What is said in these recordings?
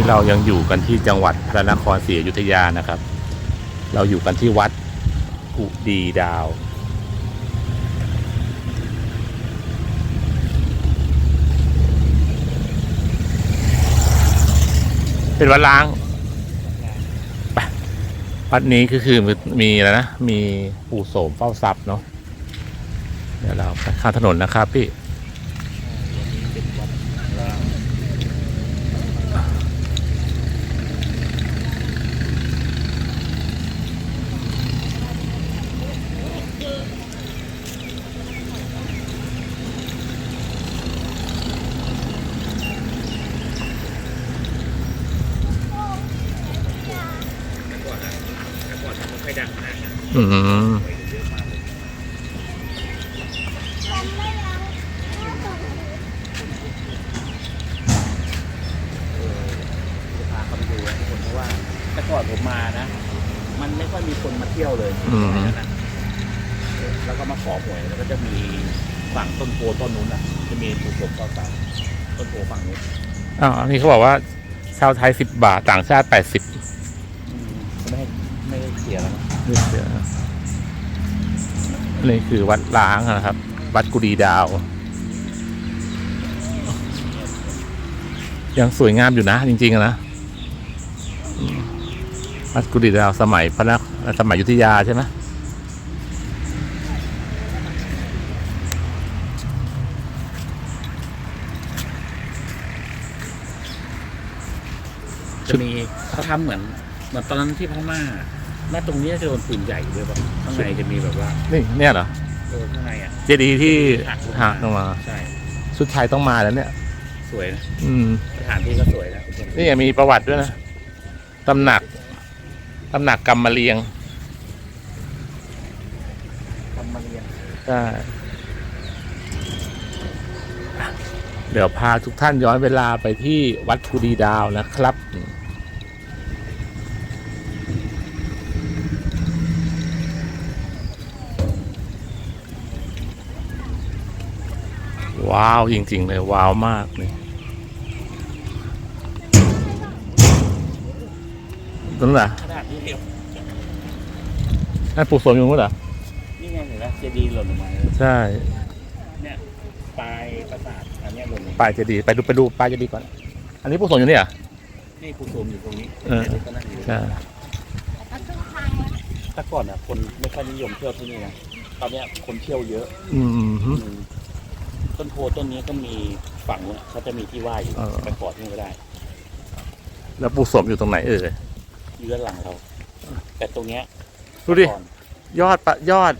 นี่เรายังอยู่กันที่จังหวัดพระนครศรีอยุธยานะครับ เราอยู่กันที่วัดกุดีดาว เป็นวัดล้างไปวัดนี้ก็คือมีอะไรนะ มีปู่โสมเฝ้าทรัพย์เนาะเดี๋ยวเราข้ามถนนนะครับพี่ อืมจะพาเขาไปดูนะทุกคนเพราะว่าแต่ก่อนผมมานะ มันไม่ค่อยมีคนมาเที่ยวเลยอืม นะแล้วก็มาขอหวยแล้วก็จะมีฝั่งต้นโพต้นนู้นอะ จะมีถูกผมต่อตาต้นโพฝั่งนู้นอ้าวอันนี้เขาบอกว่าชาวไทยสิบบาทต่างชาติแปดสิบอืมไม่ให้ไม่ให้เสียแล้วนะ นี่คือวัดล้างนะครับ วัดกุดีดาว ยังสวยงามอยู่นะ จริงๆนะวัดกุดีดาวสมัยพระนครสมัยยุทธยาใช่ไหมจะมีเขาทำเหมือนเหมือนตอนนั้นที่พม่า แม่ตรงนี้จะโดนปืนใหญ่ด้วยป่ะข้างในจะมีแบบว่านี่เนี่ยเหรอเออข้างในอะเจดีย์ที่หักลงมา ใช่ชุดไทยต้องมาแล้วเนี่ย สวยนะอืมสถานที่ก็สวยนะทุกคนนี่ยังมีประวัติด้วยนะตำหนักตำหนักกรรมะเรียงทำมาเรียนใช่เดี๋ยวพาทุกท่านย้อนเวลาไปที่วัดกุดีดาวนะครับ ว้าว จริง ๆ เลย ว้าวมากเลยนั่นเหรอขนาดนี้เดียวนั่นปู่โสมอยู่นู้นเหรอ นี่ไงเห็นไหมเจดีย์หล่นลงมาเลยใช่เนี่ยปลายปราสาทอันเนี้ยหล่นลงปลายเจดีย์ไปดูไปดูปลายเจดีย์ก่อน อันนี้ปู่โสมอยู่นี่เหรอ นี่ภูโสมอยู่ตรงนี้เออดี๋ยวก็นั่งอยู่ใช่ แต่ก่อนอะคนไม่ค่อยนิยมเที่ยวที่นี่นะตอนเนี้ยคนเที่ยวเยอะอืมอืม ต้นโพต้นนี้ก็มีฝั่งนู้นเขาจะมีที่ไหว้อยู่เออ ไปขอที่นี่ก็ได้ แล้วปู่โสมอยู่ตรงไหนเอ่ยอยู่ด้านหลังเรา แต่ตรงเนี้ยดูดิ ก่อนยอดปะยอด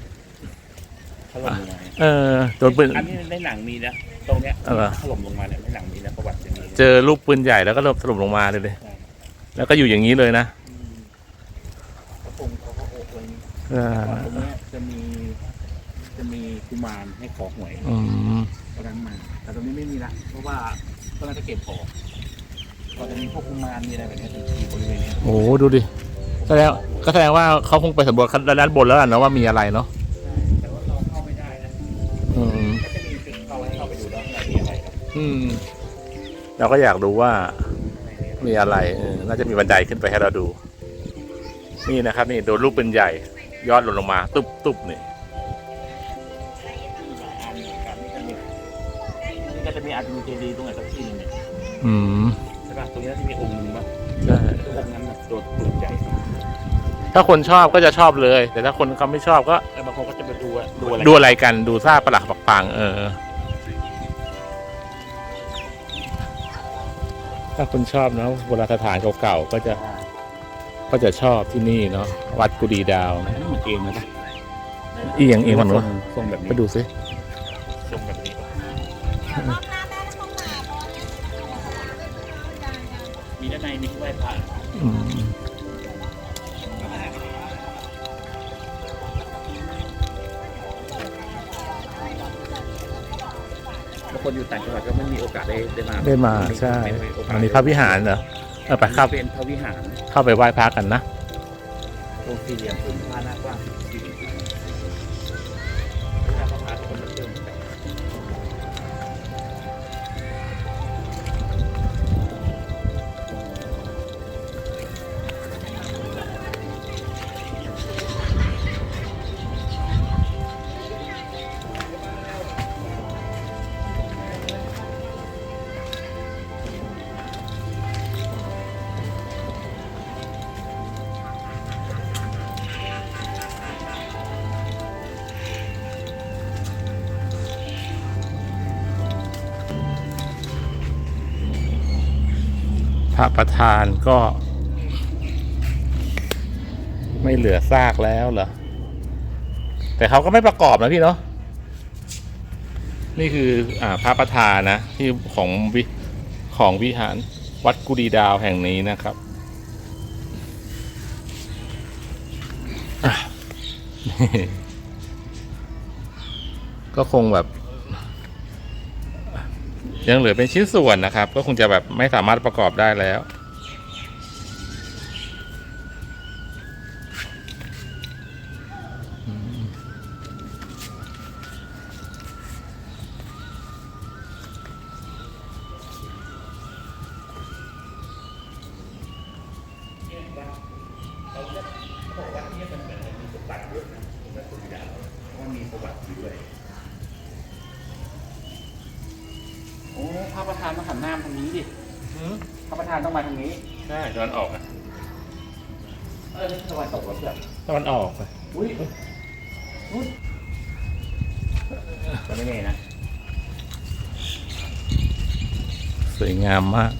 ถล่มลงมาเออโดนปืน อันนี้ในหนังมีนะตรงเนี้ยเออ ถล่มลงมาเนี่ยในหนังมีนะประวัติจะมีเจอลูกปืนใหญ่แล้วก็ถล่มลงมาเลยเลยใช่ แล้วก็อยู่อย่างนี้เลยนะอืมพระองค์เขาก็โอบไว้อย่างนี้เออก่อนตรงเนี้ยจะมี จะมีกุมารให้ขอหวย อืมตอนนั้นมา แต่ตรงนี้ไม่มีละเพราะว่าตอนนั้นจะเก็บของก็จะมีพวกกุมารมีอะไรแบบเนี้ยอยู่บริเวณเนี้ยโอ้โหดูดิแสดงก็แสดงว่าเขาคงไปสำรวจด้านบนแล้วล่ะเนอะว่ามีอะไรเนาะแต่ว่าเราเข้าไม่ได้นะอืม ก็จะมีจุดเข้าให้เข้าไปดูแล้วข้างในมีอะไรครับอืม เราก็อยากดูว่าข้างในมีอะไรมีอะไรเออน่าจะมีบันไดขึ้นไปให้เราดู นี่นะครับ นี่โดนลูกปืนใหญ่ ยอดหล่นลงมา ตุ๊บตุ๊บนี่ อาจจะมีเจดีย์ตรงไหนสักที่หนึงเนี่ยอืมใช่ป่ะตรงนี้น่าจะมีองค์หนึ่งป่ะใช่องค์นั้นแบบโดดปืนใหญ่ถ้าคนชอบก็จะชอบเลย แต่ถ้าคนเขาไม่ชอบก็แล้วบางคนก็จะไปดูอะดูอะไรดูอะไรกันดูซาประหลักปักปัง เออ ถ้าคนชอบเนอะโบราณสถานเก่าๆก็จะอ่าก็จะชอบที่นี่เนาะวัดกุดีดาวอันนั้นเหมือนเกมเลยป่ะเอียงเอียงมันทรวะงทรงแบบนี้ไปดูซิ บางคนอยู่ต่างจังหวัดก็ไม่มีโอกาสได้ได้มาได้มาใช่ไอันนี้พระวิหารเหรอเออไปเข้าเป็นพระวิหารเข้าไปไหว้พระกันนะ องคเหลี่ยมผืนาหน้ากว้าง14 ระประธานก็ ไม่เหลือซากแล้วเหรอ แต่เขาก็ไม่ประกอบนะพี่เนาะนี่คืออ่าพระประธานนะ ที่ของวิของวิหารวัดกุดีดาวแห่งนี้นะครับก็คงแบบ ยังเหลือเป็นชิ้นส่วนนะครับ ก็คงจะแบบไม่สามารถประกอบได้แล้ว ตะวันออกอะเออตะวันตกแล้วเพื่อนตะวันออกอะอุ้ยอุ้ยจะไม่แน่นะ สวยงามมาก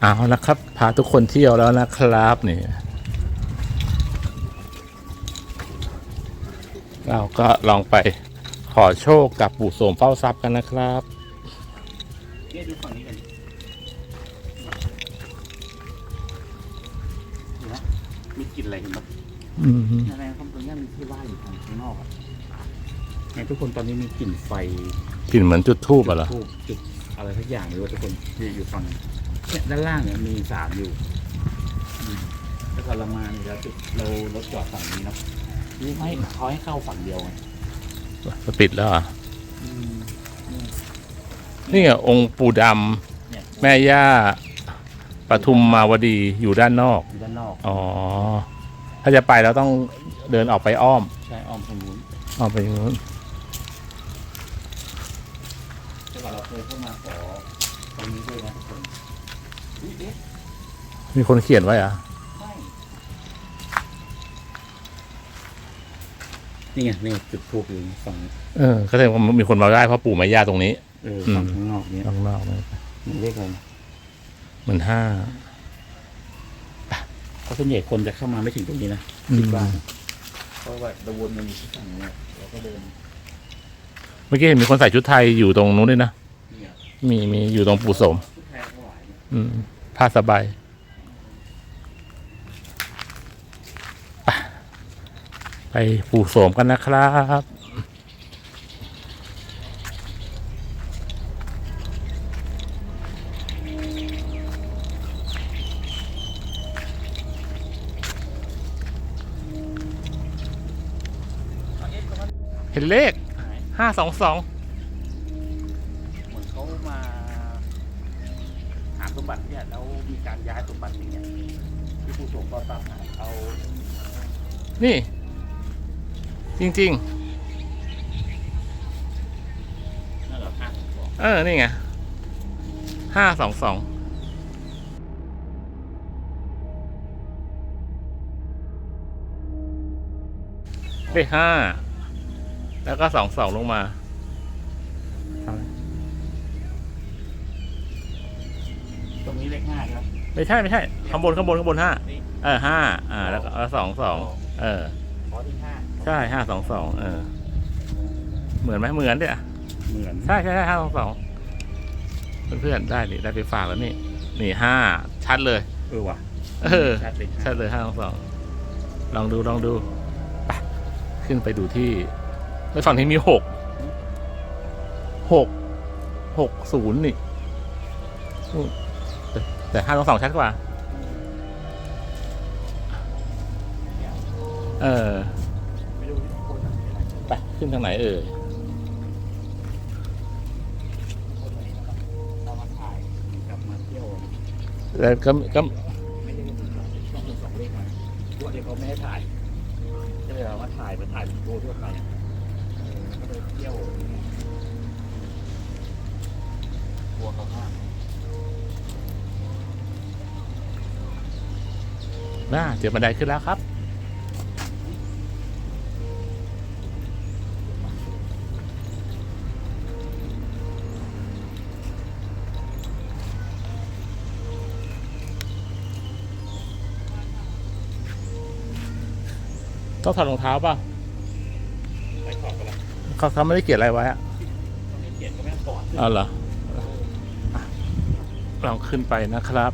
เอาละครับ พาทุกคนเที่ยวแล้วนะครับนี่เราก็ลองไปขอโชคกับปู่โสมเฝ้าทรัพย์กันนะครับเนี่ยดูฝั่งนี้กันดูนะมีกลิ่นอะไรกันบ้างอืมอะไรครับตรงนี้มีที่ว่ายอยู่ทางข้างนอกอะเนี่ยทุกคนตอนนี้มีกลิ่นไฟกลิ่นเหมือนจุดทูบอะเหรอจุดธูปจุดอะไรทุกอย่างเลยว่าทุกคนอยู่อยู่ฝั่ง เนี่ยด้านล่างเนี่ยมีสามอยู่อืมแล้วก็เรามาเนี่ยเราจุดเรารถจอดฝั่งนี้เนาะนี่ไม่เขาให้เข้าฝั่งเดียวไงปิดแล้วเหรอะอืมนี่ไงองค์ปู่ดเนี่ยำแม่ย่าปทุมมาวดีอยู่ด้านนอก อยู่ด้านนอก อ๋อ ถ้าจะไปเราต้องเดินออกไปอ้อมใช่อ้อมทางนู้นอ้อมไปนู้นแต่ว่าเราเคยเข้ามาขอตรงนี้ด้วยนะทุกคนอุ๊ยเอ๊ะ มีคนเขียนไว้เหรอะใช่นี่ไงนี่จุดทูบอยู่ฝั่งเออก็แสดงว่ามีคนมาได้เพราะปู่แม่ย่าตรงนี้ เออฝั่งข้างนอกเนี้ยข้างนอกนะมันเรียกอะไรนะเหมือนห้าเพราะส่วนใหญ่คนจะเข้ามาไม่ถึงตรงนี้นะอืมคิดว่าเพราะว่าตะวนมันมีที่ฝั่งเนี้ยเราก็เดินเมื่อกี้เห็นมีคนใส่ชุดไทยอยู่ตรงนู้นด้วยนะเนี่ยมีมีอยู่ตรงปู่โสม อืมผ้าสบายไปไปปู่โสมกันนะครับเห็นเลขห้าสองสอง การย้ายสมบัติอย่างเงี้ยที่ผู้ส่งก็ตามหาเอา นี่ จริง นั่นเหรอห้าสองสองๆเออ นี่ไงห้าสองสองเลขห้าแล้วก็สองสองลงมา ไม่ใช่ไม่ใช่ข้างบนข้างบนข้างบนห้านี่เออห้าอ่าแล้วก็สองสองเออขอที่ห้าใช่ห้าสองสองเออ เหมือนไหมเหมือนเดียเหมือนใช่ใช่ใช่ห้าสองสองเพื่อนๆได้ดิได้ไปฝากแล้วนี่นี่ห้าชัดเลย เออว่ะเออชัดเลยชัดเลยห้าสองสองลองดูลองดูไปขึ้นไปดูที่ไปฝั่งที่มีหกหกหกศูนย์นี่นู่น แต่ห้าสองสองชัดกว่า เออ ไป ขึ้นทางไหนเอ่ยแล้วก็ก็ไม่ได้เป็นต้องเป็นสองเลขมาตัวเดียวเขาไม่ให้ถ่ายก็เลยเอามาถ่ายมาถ่ายวิดีโอทั่วไปก็เลยเที่ยวเงี้ยกลัวเขาห้า น่าเจอบันไดขึ้นแล้วครับ ต้องถอดรองเท้าป่ะไปขอบกันละเขาเขาไม่ได้เขียนอะไรไว้อะต้องมีเกียรติก็ไม่ต้องกอด เอาเหรออะลองขึ้นไปนะครับ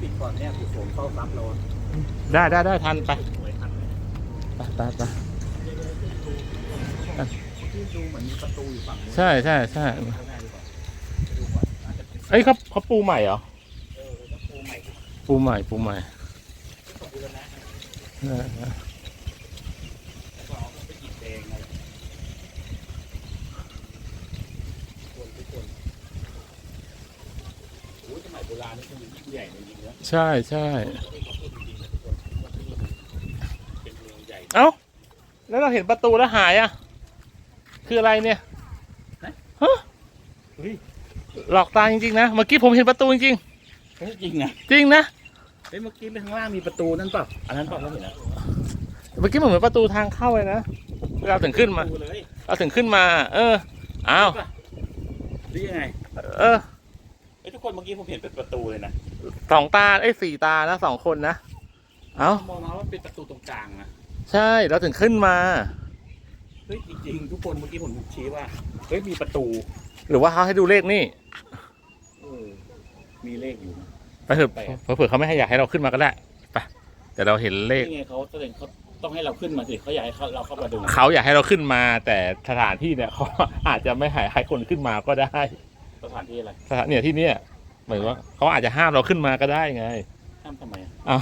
ปิดก่อน เนี่ยคือโสมเข้าซับเราอะได้ได้ได้ทันไปสวยทันเลยไปไปไปที่ดูเหมือนมีประตูอยู่ฝั่งนู้นใช่ใช่ใช่เข้าได้หรือเปล่าไปดูก่อนอาจจะเป็นเอ้ยเขาเขาปูใหม่เหรอเออแล้วปูใหม่ที่ปูใหม่ปูใหม่ตกบูรณะเออเออ แล้วก็เอาไปกินเองอะไรคนทุกคนโอ้ยสมัยโบ ราณนี่คือยิ่งใหญ่เลยจริงๆนะใช่ใช่ที่เขาพูดจริงๆนะทุกคนว่าที่นี่เป็นเมืองใหญ่เอ้า แล้วเราเห็นประตูแล้วหายอะ คืออะไรเนี่ยเฮ้ยหลอกตาจริงๆนะ เมื่อกี้ผมเห็นประตูจริงเฮ้ยจริงนะๆจริงนะ เฮ้ยเมื่อกี้ข้างล่างมีประตูนั่นป่ะอันนั้นป่ะเราเห็นนะเมื่อกี้มันเหมือนประตูทางเข้าเลยนะเราถึงขึ้นมา ประตูเลยเราถึงขึ้นมา เออ อ้าว หรือยังไง เออ เฮ้ยทุกคนเมื่อกี้ผมเห็นเป็นประตูเลยนะสองตาเอ้ยสี่ตานะสองคนนะ เอ้า มองมาว่าเป็นประตูตรงกลางนะใช่เราถึงขึ้นมา เฮ้ยจริงๆทุกคนเมื่อกี้ผมชี้ว่าเฮ้ยมีประตูหรือว่าเขาให้ดูเลขนี่เออมีเลขอยู่นะ ไปเถอะ เผื่อๆเขาไม่ให้อยากให้เราขึ้นมาก็ได้ไปแต่เราเห็นเลข นี่ไงเขาแสดงเขาต้องให้เราขึ้นมาสิเขาอยากให้เขาเราเข้ามาดูเขาอยากให้เราขึ้นมา แต่สถานที่เนี่ยเขาอาจจะไม่ให้ให้คนขึ้นมาก็ได้ สถานที่อะไรสถานเนี่ยที่เนี่ยเหมือนว่าเขาอาจจะห้ามเราขึ้นมาก็ได้ไงห้ามทำไมอะเอ้า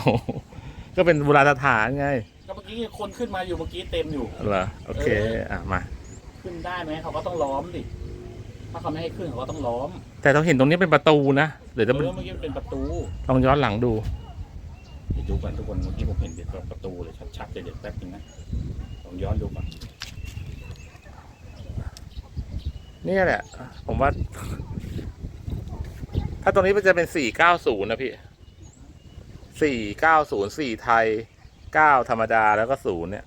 ก็เป็นโบราณสถานไงก็เมื่อกี้คนขึ้นมาอยู่เมื่อกี้เต็มอยู่ เหรอโอเคอะมา ขึ้นได้ไหมเขาก็ต้องล้อมดิถ้าเขาไม่ให้ขึ้นเขาก็ต้องล้อมแต่เราเห็นตรงนี้เป็นประตูนะเดี๋ยวเอจะอเมื่อกี้มันเป็นประตูลองย้อนหลังดู เดี๋ยวดูกันทุกคนเมื่อกี้ผมเห็นเป็นประตูเลยชัดๆเลยเดี๋ยวแป๊บนึงนะลองย้อนดูก่อน เนี่ยแหละ ผมว่า ถ้าตรงนี้มันจะเป็นสี่เก้าศูนย์นะพี่สี่เก้าศูนย์สี่ไทยเก้าธรรมดาแล้วก็ศูนย์เนี่ย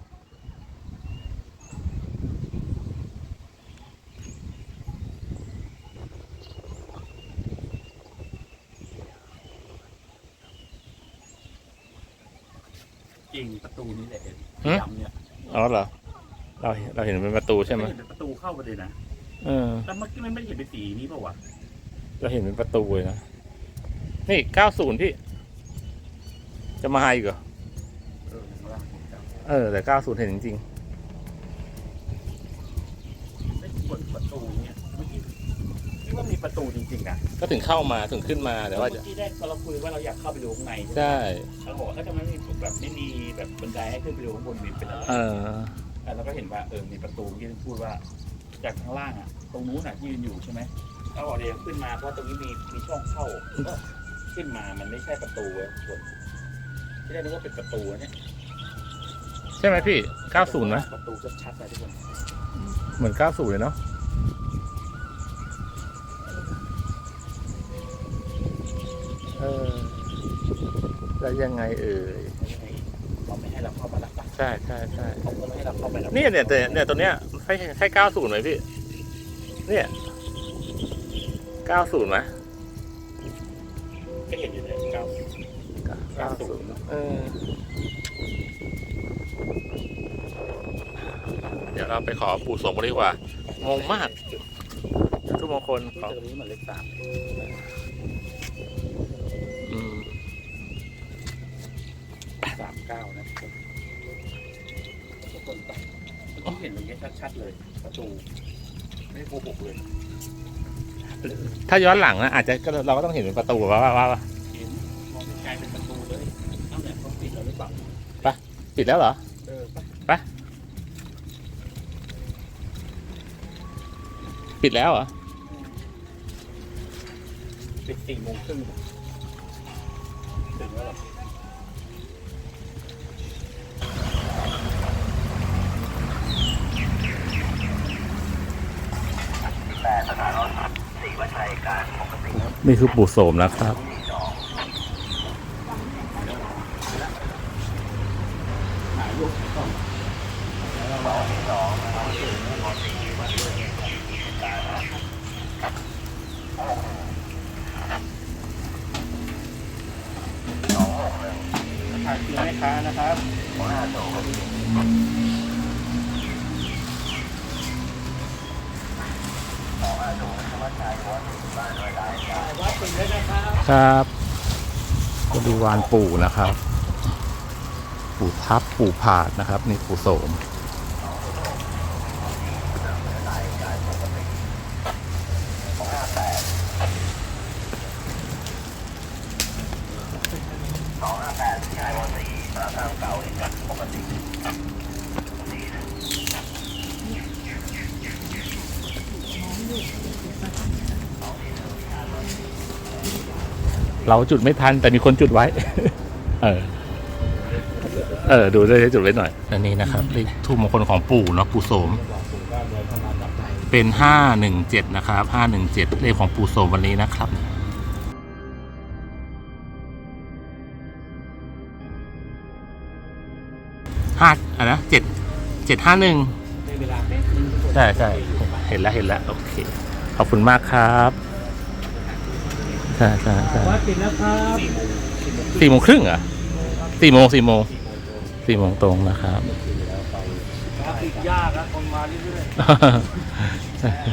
จริงประตูนี้แหละหึดำเนี่ยอ๋อเหรอ เราเห็นเราเห็นเป็นประตูใช่ไหมเห็นเป็นประตูเข้าไปเลยนะ เออ แต่เมื่อกี้มันไม่ได้เห็นเป็นสีนี้ป่าวะเราเห็นเป็นประตูเลยนะ นี่เก้าศูนย์พี่ จะมาอีกเหรอ เออเห็นไหมล่ะผมจำเออ แต่เก้าศูนย์เห็นจริงไม่กดประตูเนี่ยเมื่อกี้คิดว่ามีประตูจริงๆนะๆ ก็ถึงเข้ามาถึงขึ้นมาแต่ว่าจะเมื่อกี้ได้เราคุยว่าเราอยากเข้าไปดูข้างในใช่ เราบอกว่าถ้าจะไม่มีแบบไม่มีแบบบันไดให้ขึ้นไปดูข้างบนมีเป็นอะไร เออ แต่เราก็เห็นว่าเออ มีประตูเมื่อกี้พูดว่า จากข้างล่างอะ ตรงนู้นอะที่ยืนอยู่ใช่ไหมเราบอกเดี๋ยวขึ้นมาเพราะตรงนี้มีมีช่องเข้าก็ขึ้นมามันไม่ใช่ประตูเว้ยทุกคนที่ได้นึกว่าเป็นประตูนะเนี่ยใช่ไหมพี่เก้าศูนย์ไหมประตูชัดๆเลยทุกคนเหมือนเก้าศูนย์เลยเนาะเออแล้วยังไงเอ่ย เขาไม่ให้เราเข้ามาแล้วปะ ใช่ใช่ใช่เขาก็ไม่ให้เราเข้าไปแล้วเนี่ยเนี่ยแต่เนี่ยตัวเนี้ยใช่ใช่เก้าศูนย์ไหมพี่ เนี่ยเก้าศูนย์ไหมก็เห็นอยู่เลยเก้าเก้าศูนย์เออเดี๋ยวเราไปขอปู่สวงกันดีกว่างงมาก ทุกมงคลขอตรงนี้มันเลขสามอืมสามเก้านะ ทุกคนทุกคนไปเมื่อกี้เห็นตรงนี้ชัดๆเลยประตูไม่โกหกเลยถ้าย้อนหลังนะอาจจะก็เราก็ต้องเห็นเป็นประตูว่าว่าว่าว่าเห็นมองไกลๆเป็นประตูเลยเอ้าเนี่ยเขาปิดแล้วหรือเปล่าปิดแล้วเหรอ เออปะปิดแล้วเหรอ ปิดสี่โมงครึ่งถึงแล้วหรอ นี่คือปู่โสมนะครับ ถ่ายรูปก่อน ถ่ายเพียงแม่ค้านะครับวัดเป็นเลยนะ ครับก็ดูวานปู่นะครับ ปู่ทับปู่ผาดนะครับ นี่ปู่โสม เราจุดไม่ทัน แต่มีคนจุดไว้ เออ เออ ดูได้จุดไว้หน่อย อันนี้นะครับเลขทูปมงคลของปู่เนาะปู่โสมปู่ก็เดินเข้ามาจับใจเป็นห้าหนึ่งเจ็ดนะครับห้าหนึ่งเจ็ดเลขของปู่โสมวันนี้นะครับห้าอะนะเจ็ดเจ็ดห้าหนึ่งได้เวลาแป๊บนึงทุกคนใช่ใช่เห็นแล้วเห็นแล้วโอเค ขอบคุณมากครับ ใช่ใช่ใช่วัดปิดแล้วครับสี่โมงครึ่งเหรอะสี่โมงสี่โมงสี่โมงตรงนะครับครับปิดยากนะคนมาเรื่อยๆ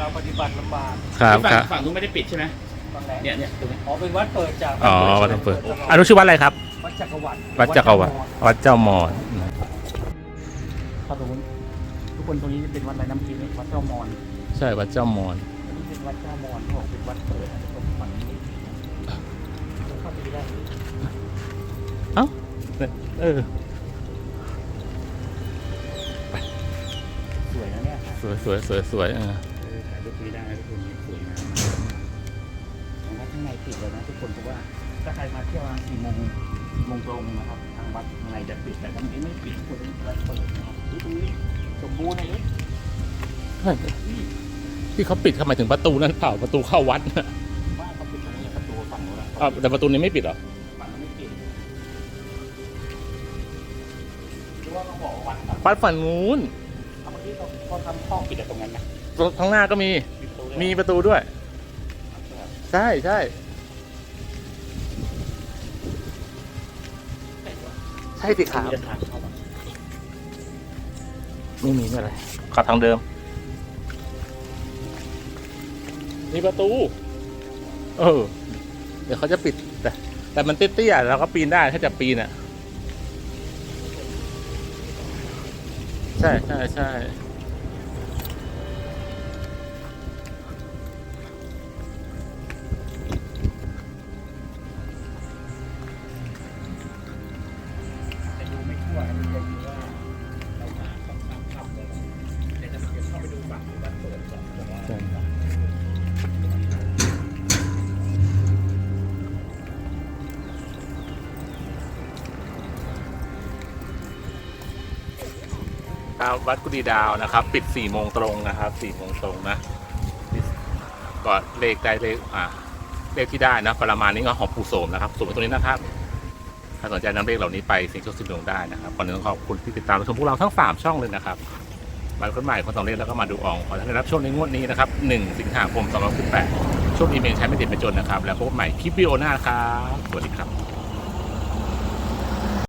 เราปฏิบัติลำบากครับฝั่คงรับฝั่งนู้นไม่ได้ปิดใช่ไหมตอนไหนเนี่ยเนี่ยตรงนี้อ๋อเป็นวัดเปิดจากอ๋อวัดต้องเปิดอันนู้นชื่อวัดอะไรครับวัดจักรวรรดิวัดจักรวรรดิวัดเจ้ามอนเข้าตรงนู้นทุกคนตรงนี้เป็นวัดอะไรน้ำพีนี่วัดเจ้ามอนใช่วัดเจ้ามอนอันนี้เป็นวัดเจ้ามอนเขาบอกเป็นวัดเปิด เข้าไปได้เออสวยนะเนี่ยสวยสวยสวยสวยเออเออถ่ายรูปนี้ได้ทุกคนสวยงามของวัดข้างในปิดแล้วนะทุกคนเพราะว่าถ้าใครมาเที่ยวมาสี่โมงโมงตรงนะครับทางวัดข้างในจะปิดแต่ตรงนี้ไม่ปิดทุกคนตรงนี้วัดเปิดนะครับดูตรงนี้สมบูรณ์เลยที่เขาปิดทำไมายถึงประตูนั่นเปล่าประตูเข้าวัดน่ะ อะอ้าวแต่ประตูนี้ไม่ปิดเหรอฝั่งนู้นไม่ปิดหรือว่าเขาบอกว่าวัดฝั่งวัดฝั่งนู้นเอาเมื่อกี้เขาเขาทำห้องปิดแต่ตรงนั้นนะตรงข้างหน้าก็มี ปิดประตูเลยมีประตูด้วย ใช่ใช่ใช่สิครับมีแต่ทางเข้ามาไม่มีไม่อะไรขับทางเดิม มีประตู เออ เดี๋ยวเขาจะปิด แต่ แต่มันเตี้ยๆเราก็ปีนได้ถ้าจะปีนอะ ใช่ใช่ใช่ ครับวัดกุดีดาวนะครับ ปิด4โมงตรงนะครับ4โมงตรงนะก็เลขได้เลขอ่าเลขที่ได้นะประมาณนี้ก็ของปู่โสมนะครับส่วนตรงนี้นะครับถ้าสนใจนำเลขเหล่านี้ไปเสิ่งโชคสิ่งดวงได้นะครับก่อนอื่นต้องขอบคุณที่ติดตามชมพวกเราทั้ง 3 ช่องเลยนะครับมาคนใหม่คนสองเลขแล้วก็มาดูอองขอให้ได้รับโชคในงวดนี้นะครับ1สิงหาคม2568โชคดีเมนใช้ไม่ติดไปจนนะครับ แล้วพบใหม่คลิปวิดีโอหน้าครับสวัสดีครับ